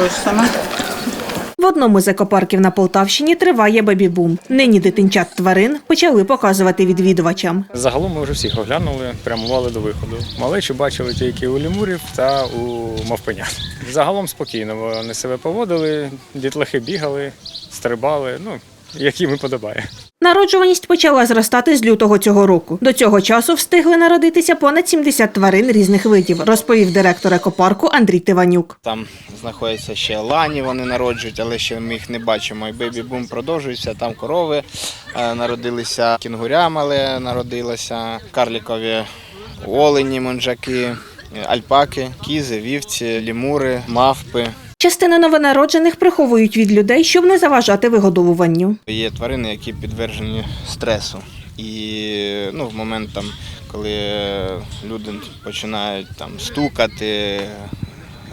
також сама. В одному з екопарків на Полтавщині триває бебі-бум. Нині дитинчат тварин почали показувати відвідувачам. Загалом ми вже всіх оглянули, прямували до виходу. Малечу бачили тільки у лемурів та у мавпенят. Загалом спокійно вони себе поводили, дітлахи бігали, стрибали, ну, як їм і подобає. Народжуваність почала зростати з лютого цього року. До цього часу встигли народитися понад 70 тварин різних видів, розповів директор екопарку Андрій Тиванюк. Там знаходяться ще лані, вони народжують, але ще ми їх не бачимо. І бейбі-бум продовжується. Там корови е, народилися, кінгуря мале народилося, карлікові олені, монжаки, альпаки, кізи, вівці, лімури, мавпи. Частину новонароджених приховують від людей, щоб не заважати вигодовуванню. Є тварини, які підтверджені стресу. І ну, в момент, там, коли люди починають там, стукати,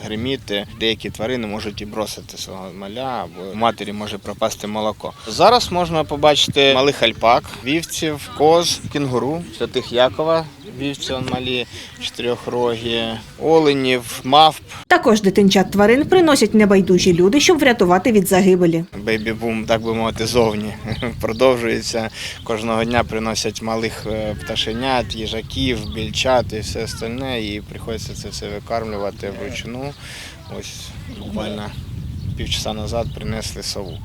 гриміти, деякі тварини можуть і бросити свого маля, або матері може пропасти молоко. Зараз можна побачити малих альпак, вівців, коз, кінгуру, святих Якова, вівці он малі, чотирьохрогі, оленів, мавп. Також дитинчат тварин приносять небайдужі люди, щоб врятувати від загибелі. Бейбі-бум, так би мовити, зовні продовжується. Кожного дня приносять малих е, пташенят, їжаків, більчат і все остальне. І приходиться це все викармлювати вручну. Ось буквально півчаса назад принесли сову.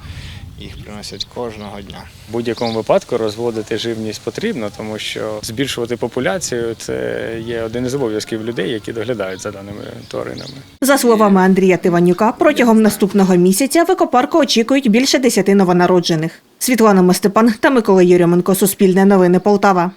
Їх приносять кожного дня. В будь-якому випадку розводити живність потрібно, тому що збільшувати популяцію це є один із обов'язків людей, які доглядають за даними тваринами. За словами Андрія Тиванюка, протягом наступного місяця в екопарку очікують більше десяти новонароджених. Світлана Мостепан та Микола Єрьоменко. Суспільне новини Полтава.